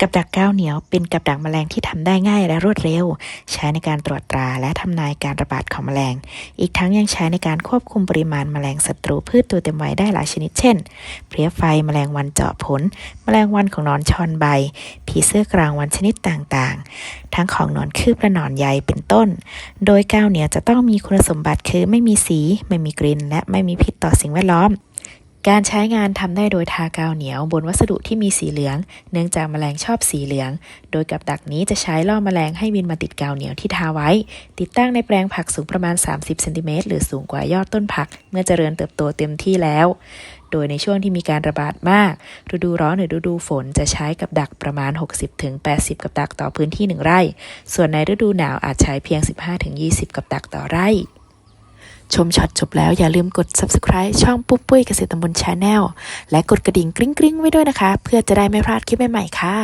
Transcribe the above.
กับดักก้าวเหนียวเป็นกับดักแมลงที่ทำได้ง่ายและรวดเร็ว ใช้ในการตรวจตราและทำนายการระบาดของแมลง อีกทั้งยังใช้ในการควบคุมปริมาณแมลงศัตรูพืชตัวเต็มวัยได้หลายชนิดเช่น เพลี้ยไฟแมลงวันเจาะผล แมลงวันของนอนชอนใบ ผีเสื้อกลางวันชนิดต่างๆ ทั้งของนอนคืบและนอนใยเป็นต้น โดยก้าวเหนียวจะต้องมีคุณสมบัติคือไม่มีสี ไม่มีกลิ่นและไม่มีพิษต่อสิ่งแวดล้อม การใช้งานทำได้โดยทากาวเหนียวบนวัสดุที่มีสีเหลือง เนื่องจากแมลงชอบสีเหลือง โดยกับดักนี้จะใช้ล่อแมลงให้บินมาติดกาวเหนียวที่ทาไว้ ติดตั้งในแปลงผักสูงประมาณ 30เซนติเมตรหรือสูงกว่ายอดต้นผัก เมื่อเจริญเติบโตเต็มที่แล้ว โดยในช่วงที่มีการระบาดมาก ฤดูร้อนหรือฤดูฝนจะใช้กับดักประมาณ 60-80 กับดักต่อพื้นที่ 1 ไร่ ส่วนในฤดูหนาวอาจใช้เพียง 15-20 กับดักต่อไร่ ชมช็อตจบแล้วอย่าลืมกด subscribe ช่องปุ๊บปุ้ยเกษตรตำบลชาแนลและกดกระดิ่งกริ๊งกริ๊งๆไว้ด้วยนะคะ เพื่อจะได้ไม่พลาดคลิปใหม่ๆค่ะ